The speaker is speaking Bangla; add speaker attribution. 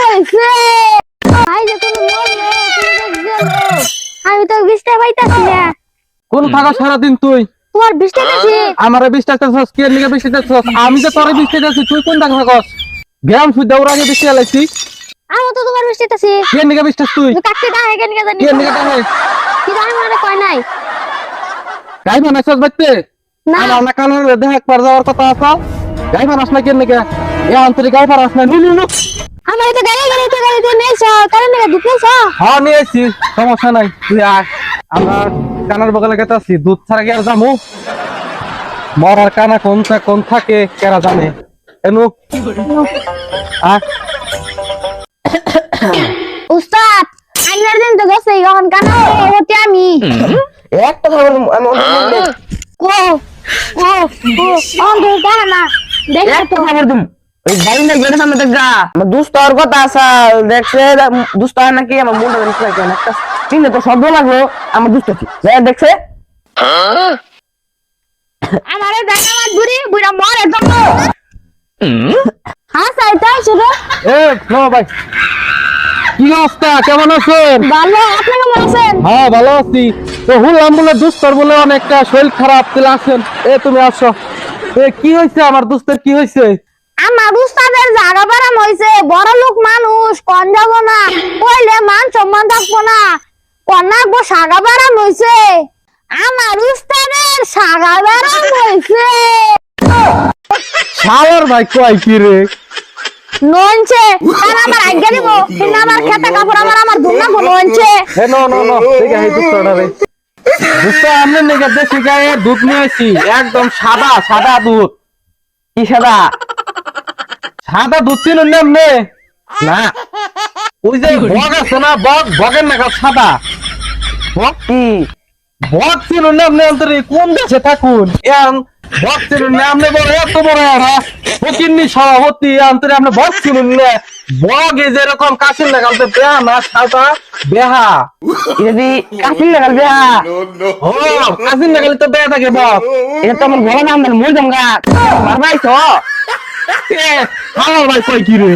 Speaker 1: হয়েছে ভাই যে তুমি গেলো আমি তো পাইতাছি না
Speaker 2: কোন সারাদিন তুই?
Speaker 1: তোমার বৃষ্টি দেখি
Speaker 2: আমারে বৃষ্টি আসতেছস কে লিগে বৃষ্টি আসতেছস আমি যে তোরে দিতেছি তুই কোন থাকা থাকস? গ্রাম সুদ্ধা ওর আগে
Speaker 1: আমি তো তোমার বৃষ্টি দেখি
Speaker 2: কে লিগে বৃষ্টি তুই?
Speaker 1: হেগে নিয়ে জানি
Speaker 2: কে লিগে
Speaker 1: মনে কয় নাই?
Speaker 2: গাই বানাইছস বাইতে
Speaker 1: না।
Speaker 2: না দেহ একবার যাওয়ার কথা আছে। গাই বানাস না কে এ আন্তরিক গাই বানাস না নু
Speaker 1: আমার তো গাড়ি গাড়িতে গাড়িতে নেছ কারণ মেরে দুধ নেছ
Speaker 2: হ্যাঁ নিয়েছি সমস্যা নাই। তুই আয়। আমরা কানার বগলে গেতাছি দুধ ছাড়া কি আর যামু? মরার কানা কোন থা- কোন থাকে কেরা জানে। এনু আয়।
Speaker 1: উস্তাদ আইনার দিন তো গেছে এখন কেন হতে আমি।
Speaker 3: একটা ধরো আমি
Speaker 1: ও ও অন দুটা না দেখ
Speaker 3: একটা খবর দিম ওই বাড়ি না গেলে সামনে দেখ গা আমার দুস্ত আর কথা আসা দেখছে দুস্ত নাকি? আমার মনটা একটা চিনলে তো শব্দ লাগল আমার দুস্ত কি? দেখছে।
Speaker 1: আমারে দেখ আমার বুড়ি বুড়া মর একদম হ্যাঁ সাইতা ছিল
Speaker 2: এ নো ভাই। কি অবস্থা? কেমন আছেন?
Speaker 1: ভালো আপনি কেমন আছেন?
Speaker 2: হ্যাঁ ভালো আছি। তো হুলাম বলে দুস্তর বলে অনেকটা শরীর খারাপ তুলে আছেন এ তুমি আসো। এ কি হয়েছে? আমার দুস্তের কি হয়েছে?
Speaker 1: আমার উস্তাদের জায়গা বাড়াম হয়েছে। বড় লোক মানুষ কন যাব না। কইলে মান সম্মান থাকব না। কন্যাক সাগা বাড়াম হয়েছে। আমার উস্তাদের সাগা বাড়াম হয়েছে।
Speaker 2: শালার ভাই কয় কি রে?
Speaker 1: ননছে। তার আমার আজ্ঞা দিব। কিন্তু আমার খেতে কাপড় আমার আমার ধুনা গো ননছে।
Speaker 2: হে নো নো নো ঠিক আছে রে। আমনে দেশি গায়ে দুধ নিয়ে আসি একদম সাদা সাদা দুধ।
Speaker 3: কি সাদা?
Speaker 2: সাদা দুধ চিনুন না না। ওই যে বগ আছে না বগ? বগের নাকা সাদা।
Speaker 3: বক কি?
Speaker 2: বগ চিনুন না এমনি অন্তরে? কোন দেশে থাকুন? এন বগ চিনুন না এমনি বড় এত বড় এরা। ফকিন্নি সভাপতি অন্তরে আমরা বগ চিনুন বগে বগ এই যে তো কাশির বেহা না সাদা বেহা।
Speaker 3: যদি কাশি কাশির লাগাল বেহা।
Speaker 2: ও কাশির লাগালে তো বেহা থাকে বক
Speaker 3: এটা তো আমার বড় নাম মূল জমগা মারবাইছ
Speaker 2: এ হালাল ভাই কই কি রে?